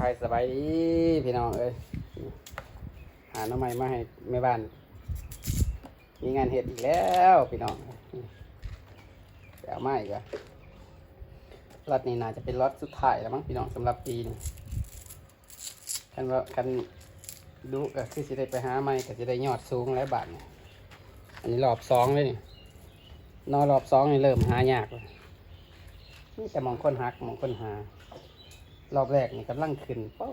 ทายสบายดีพี่น้องเอ้ยหาหน้ำใหม่มาให้แม่บ้าน มีงานเห็ดอีกแล้วพี่น้องแปเอามาอีกแล้วรถนี้น่าจะเป็นรถสุดท้ายแล้วมั้งพี่น้องสำหรับปีนี้คันว่าคันดูก็คือสิได้ไปหาใหม่ก็จะได้ยอดสูงแล้วบาทเนี่ยอันนี้รอบสองเลยนี่นอรอบสองนี่เริ่มหายากเลยนี่แต่มองคนหักมองคนหา รอบแรกนี่กำลังขึ้นเป้า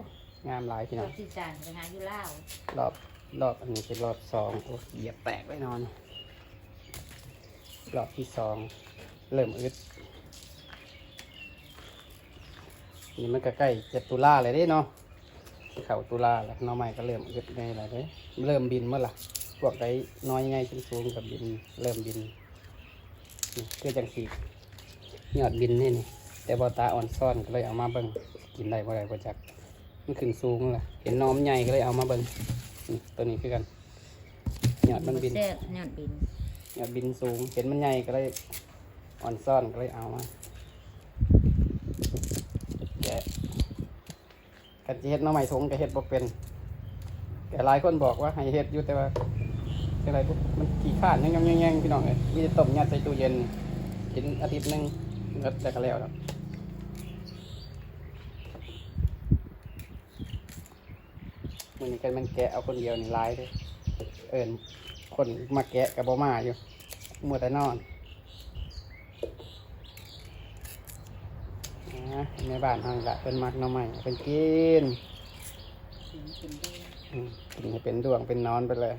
งามหลายพี่ตน้อองนที่จานไปหาอยู่ล่าวรอบรอบอันนี้เป็นรอบสองโอ้เหยียบแตกไว้นอน รอบที่สองเริ่มอึดนี่มันก็ใกล้จะตุลาเลยเด้เนาะเข่าตุลาแล้วหน้องใหม่ก็เริ่มอึดไงอะไรเด้เริ่มบินเมื่อไหร่พวกไอ้น้อยไงสูงๆกับบิน เริ่มบินนี่คือจังสียอดบินนี่นี่ แต่บอตาอ่อนซ่อนก็เลยเอามาเบิ่งกินได้บ่ได้บ่จักมันขึ้นสูงล่ะเห็นน้อมใหญ่ก็เลยเอามาเบิ่งนี่ตัวนี้คือกันยอดมันบินเสื้อยอดบินยอดบินสูง เห็นมันใหญ่ก็เลยอ่อนซ่อนก็เลยเอามาแกะกันจะเฮ็ดหน้อใหม่สงก็เฮ็ดบ่เป็นแต่หลายคนบอกว่าให้เฮ็ดอยู่แต่ว่าอะไรพวกมันขี้ข้านยังยังยังยังพี่น้องเอ้ยมีแต่ต้มยัดใส่ตู้เย็นกินอาทิตย์หนึงก็แต่ก็แล้วแล้ว มันกันมันแกะเอาคนเดียวนี่ร้ายเลยเอิญคนมาแกะกับบมาอยู่มัวแต่นอนนะในบ้านทางละเป็นมักหน้อใหม่เป็นกินกินกินได้อืมกินให้เป็นดวงเป็นนอนไปเลย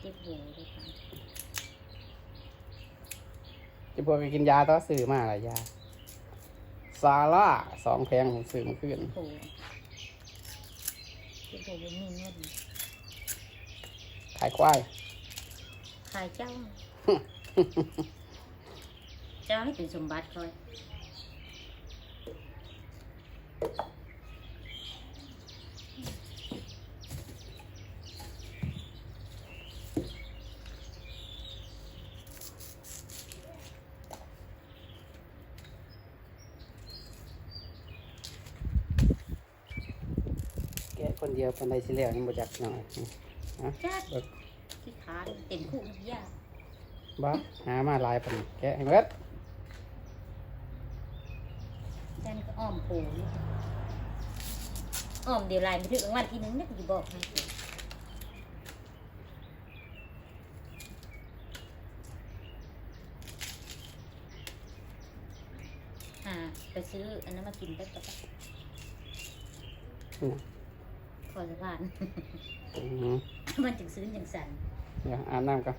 เจ็บหัวด้วยค่ะจะพวกกินยาต่อสื่อมาอะไรยา ซาร่าสองแพงผมซื้อมาขึ้นโอ้เจ็บหัวเป็นมีเงินขายควาย ขายเจ้า เจ้าให้เป็นสมบัติคอย คนเดียวคนใดสิแล้วยังบ่จักหน่อยนะจ้าเบิกที่คานเต็มคู่ยากบ้าหามาหลายปันแกะให้เบิดแทนก็อ้อมปูนี่อ้อมเดี๋ยวลายไปถึงรางวัลที่หนึ่งนี่กูจะบอกให้สิอ่าไปซื้ออันนั้นมากินไปปะอืมพ อสะพาน อืมมันจึงซื้อจึงสั่นเดี๋ยวอาบน้ำก่อน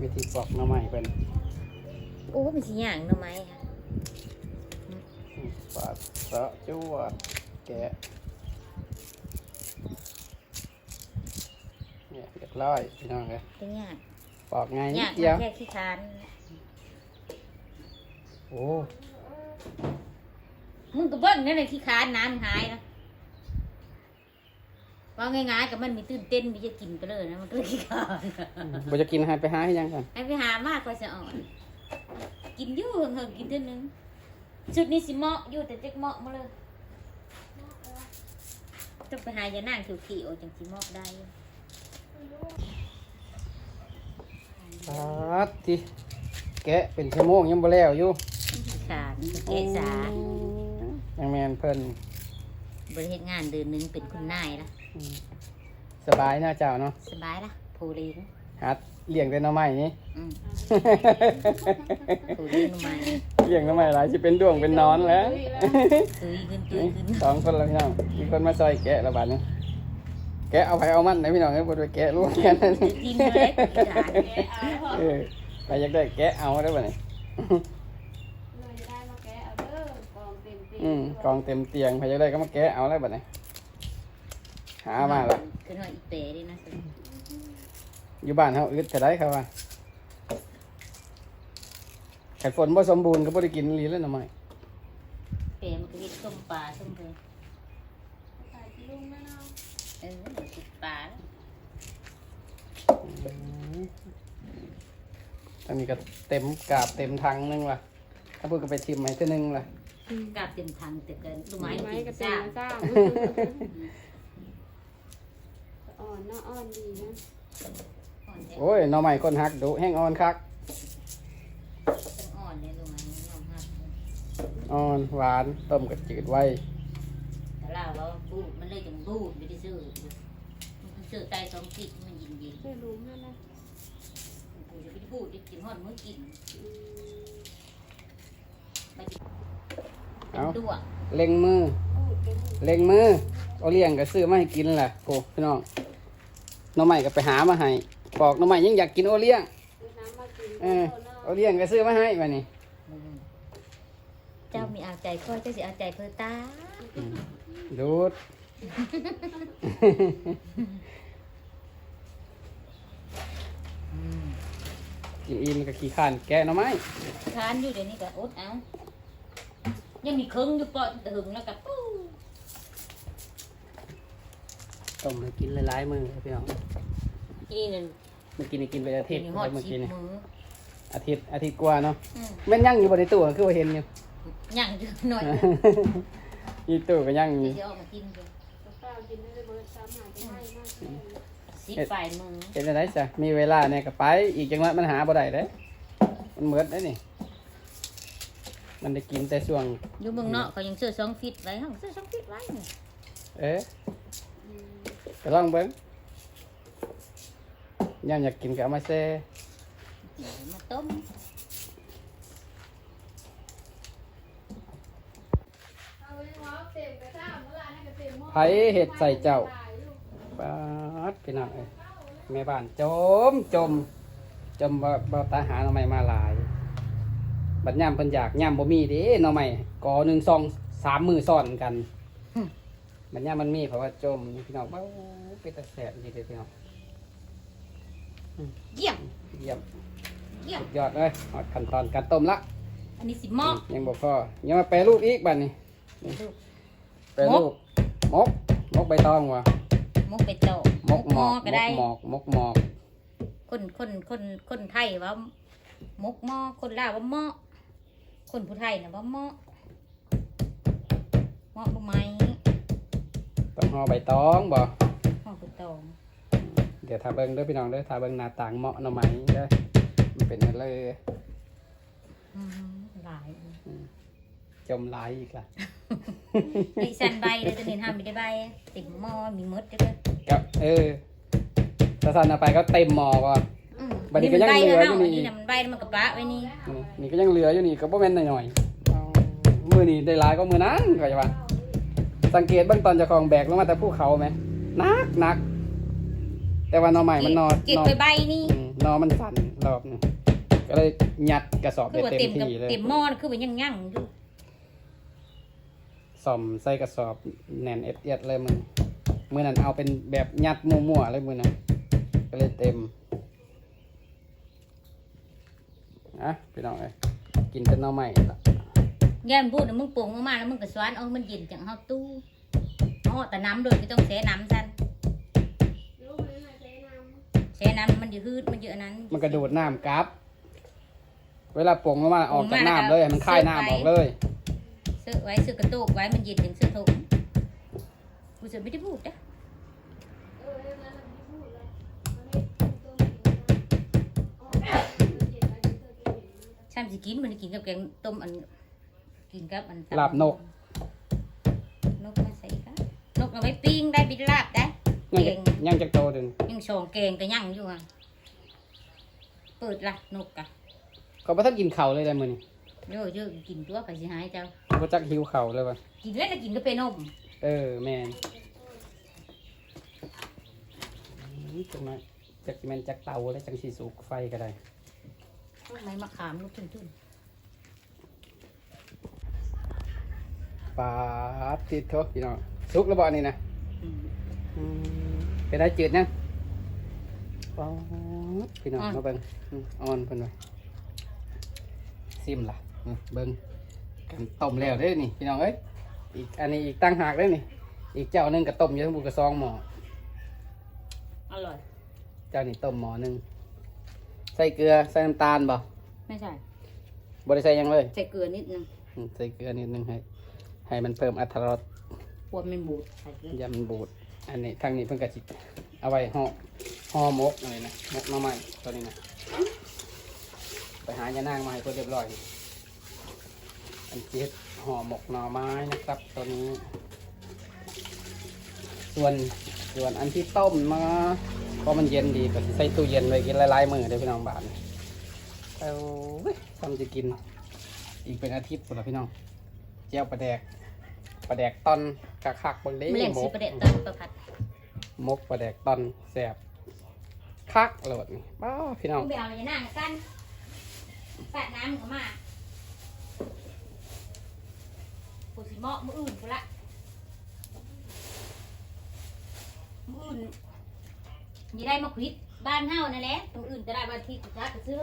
วิธีปอกหน้ำใหม่เป็นโอ้เป็นสีอย่างหน่อไม้ค่ะปาดเสาะจวดแกะเนี่ยเรียบร้อยพี่น้องเลยเป็นอย่างปอกง่ายนิอย่าดงเดียวแค่ขี้คาน โอ้มึงก็เบิ้งนั่นเลยขี้คานน้ำหายนะว่าง่ายๆกับมันมีตื่นเต้นมีจะกินไปเลยนะมันก็เลยขี้คานบ่จะกินให้ไปหาให้ยังกันให้ไปหามากกว่าจะอ่อน กินอยู่เหิงๆกินเท่านึงชุดนี้สิเหมาะอยู่แต่เจ๊กเหมาะมาเลยต้องไปหายานั่งเขียวๆจังสิเหมาะได้ปาดที่แกะเป็นชั่วโมงยังบ่แล้วอยู่ สารเกสายังแมนเพิ่นบริเหตุงานเดือนหนึงเป็นคุณนายละอืมสบายนะเจ้าเนาะสบายละผู้เรียนหัดเลี้ยงแต่หน้ำใหม่นี้อืมผู้เรียนมาเลี้ยงหน้ำใหม่หลายสิเป็นดวงเป็นนอนแล้วตุยขึ้นตุยนี่ขึ้นสองคนแล้วพี่น้องมีคนมาซอยแกะระบาดนี้แกะเอาไปเอามันนะพี่น้องเอ้ยบ่ได้แกะรู้แกะนั่นกินเลยกินได้เออใครอยากได้แกะเอาได้บ่นี่เลยได้มาแกะเอาเด้อก องเต็มตีอืมกองเต็มเตียงใครอยากได้ก็มาแกะเอาได้บ่นี่หามาละขึ้นว่าอีเปรดินะสิอยู่บ้านเฮาอึดจะได้ครับว่าไข่ฝนบ่สมบูรณ์ก็บ่ได้กินอีหลีแล้วหน่อไม้เปรมันก็เห็ดส้มปลาส้มเพลใส่ที่ลุงแม่เนาะเออเดี๋ยวติดปลาแล้วอืมอันนี้ก็เต็มกาบเต็มถังนึงว่ะถ้าพูดก็ไปชิมให้เท่านึงล่ะ กลับเต็มทางแต่เกินลูกไม้ไม้กินกระเต็ซ่ามจ้าอ่อนเนาะอ่อนดีนะอ่อนแต่โอ้ยหน่อใหม่คนฮักดุแห้งอ่อนคักอ่อนเลยลูไม้ยอมรับอ่อนหวานต้มกับจืดไว้แต่ล่าว่าบูดมันเลยจังบูดไม่ได้ซื้อมันซื้อไตสองกิกมันยินยินเสื้อลุงนั่นนะกูจะไปบูดดิกินฮอดมือกิน ไปกิน เป็นตัวเล็งมือโอ้เป็นเล็งมือเอาเลี้ยงก็ซื้อมาให้กินแหละโอ้พี่น้องหน่อใหม่ก็ไปหามาให้ปอกหน่อใหม่ยังอยากกินโอเลี้ยงซื้อน้ำมากินเออโอเลี้ยงก็ซื้อมาให้มานี่เจ้ามีเอาใจค่อยเจ้าสิเอาใจเพื่อตาดูดกินอิ่มก็ขี้ข้านแกะหน่อไม้ ทานอยู่เดี๋ยวนี้ก็อดเอา ยังมีเครื่องอยู่ปอดถึงแล้วก็ปู้ต้มให้กินหลายๆมือพี่น้องอีนั่นเมื่อกี้นี่กินไปอาทิตย์มีฮอดเมื่อสิกี้บนี่มืออาทิตย์อาทิตย์กว่าเนาะอืมแม่นยั่งอยู่บนในตู้คือว่าเห็นอยู่ ย่างอยู่หน่อยอีตู้ก็ยั่งอยู่เดี๋ยวจะออกมากินกันกับข้าวกินได้เบิร์ดซ้ำหาจะให้มากเลยสิบฝ่ายมือเป็นอะไรจ้ะมีเวลาเนี่ยก็ไปอีกจังหวะมันหาบ่ได้เด้มันเหมือนได้นี่ มันได้กินแต่ช่วง อยู่เมืองนอกเขายังเสื้อสองฟิตไว้ห้องเสื้อสองฟิตไว้นี่เอ๊ะก็ลองเบิ้งย่ามอยากกินก็เอามาแซ่มาต้มเอาไว้ว้าวเต็มกระซ้ำเมื่อไหร่ให้กระเต็มหม้อไผเห็ดใส่เจ้าปาดพี่น้องเอ้ยแม่บ้านจมจมจมบ่บ่ตาหาหน่อไม้มาหลาย บัดย่ามเพิ่นอยากย่ามบ่มีเด้หน่อไม้กอหนึ่งสองสามมือซ้อนกันบัดย่ามมันมีเพราะว่าจมพี่น้องเบ้าเป็นตาแสบดีเด้อพี่น้องเยี่ยมเยี่ยมเยี่ยมสุดยอดเลยหอดขั้นตอนการต้มละ อันนี้สิหม้อยังบอกพ่อยังมาแปรรูปอีกบัดนี้แปรรูปมกมกใบตองวะมุกไปโตะมมุกกหหมม้ออกก็มได้กหมอกมกหมอกคนคนคนคนไทยว่ามุกหม้อคนลาวว่าหม้อ คนผู้ไทยนะว่าหม้อหม้อบ่ไหมต้องห่อใบตองบ่หม้อผู้ตอง เดี๋ยวทาเบิ้งเด้อพี่น้องเด้อทาเบิ้งหน้าต่างเหมาะหน่อไม้เด้อมันเป็นอะไรอืมหลายจมหลายอีกล่ะไอ้สันใบเลยจะเห็นห้ามไม่ได้ใบติ่มหม้อมีมดด้วยกับเออถ้าสั่นเอาไปก็เต็มหม้อก่อนอืม บัดนี้ก็ยังเหลืออยู่นี่นี่นะมันใบแล้วมันกระปะไว้นี่นี่นี่ก็ยังเหลืออยู่นี่ก็บ่แม่นหน่อยๆมือนี่ได้หลายก็มือนั้นก็จะว่า สังเกตเบื้องตอนเจะคลองแบกลงมาแต่ภูเขาไหมหนักหนักแต่ว่าหนอใหม่มันนอนเก็บนอไปใบนี่อืมนอมันสั่นรอบนึงก็เลยยัดกระสอบคืได้อว่าเต็มเต็มกับที่เลยเต็มหม้อน่ะคือว่ายังยั่งอยู่ซ่อมใส่กระสอบแน่นเอ็ดเอ็ดเลยมึงมือนั้นเอาเป็นแบบยัดมั่วๆเลยมือนั้นก็เลยเต็ม อะพี่น้องเอ้ยกินแต่หนอใหม่ละย่ามันพูดนะมึงปรุงออกมาแล้วมึงก็สวานเอามันเย็นจังเฮาตู้เอาแต่น้ำโดยไม่ต้องเสีน้ำซันลูกนี่มาใช้น้เสีน้ำมันอยู่ฮืดมันอยู่อันนั้น มันกระโดดน้ำกลับ เวลาปรุงลงมาออกจากปรุงมาน้ำเลยให้มันคายน้ำออกเลย ซื้อไว้ซื้อกระตุกไว้มันเย็นถึงซื้อถุงกูจะไม่ได้พูดนะ ฉันสิกินมันกินกับแกงต้มอันกินกับอันลาบนก นกมาใส่กันนกเอาไว้ปิ้งได้บิดลาบได้ยังเก่จะงยังจะโตถึงยังสองแกงก็ยังอยู่อะเปิดละนกกะเขาบ่ทันกินเข่าวเลยได้มื้อนี้เยอะเยอะกินตัวไปสิหายเจ้า บ่จักหิวเข่าวเลยว่ะกินแล้วก็กินก็เป็นนมเออแม่นอืมจังมาจักสิแม่นจักเตาแล้วจังสิสุกไฟก็ได้ ไม้มะขามลูกทุ่นปาดติดโทษพี่น้องสุกแล้วบ่อันนี้นะๆอืมอืมเป็นได้จืดนะปาดพี่น้องมาเบิ่งอืมอ่อนเพิ่นว่าซิมล่ะอืมเบิ่งกันต้มแล้วเด้อนี่พี่น้องเอ้ยอีกอันนี้อีกตั้งหากเด้อนี่ อีกเจ้าหนึงก็ต้มอยู่ทั้งบุกกระซองหม้ออร่อย เจ้านี่ต้มหม้อหนึง ใส่เกลือใส่น้ำตาลบ่ไม่ใช่บ่ได้ใส่หยังเลยใส่เกลือนิดนึงอืมใส่เกลือนิดนึงให้ ให้มันเพิ่มอรรถรสกลัวมันบูดใส่เกลืออย่ามันบูด อันนี้ทางนี้เพิ่นก็สิเอาไว้ห่อห่อหมกอะไรนะหมกหน่อไม้ตัวนี้นะไปหายานางมาให้เพิ่นเรียบร้อย อันเจ็ดห่อหมกหน่อไม้นะครับตัวนี้ ส่วนส่วนอันที่ต้มมา เพราะมันเย็นดีก็สิใส่ตู้เย็นไว้กินหลายๆมื้อเด้อพี่น้องบ้านเอาเว้ยทำจะกิน อีกเป็นอาทิตย์พุ่นละพี่น้องเจียวปลาแดกปลาแดกตอนคักๆเบางเด้ไม่เล่นหมสิกประเด็นตอนประพัดมกปลาแดกตอนแสบคักโหลดนี่ป้าพี่น้องมึงไปเอาอะไรนั่งกันแปะน้ำมึงมาปูสิเหมาะมืออื่นกูละมืออื่น มีได้มาควิดบ้านเฮานั่นแหละตรงอื่นจะได้บานที่กูจะซื้อ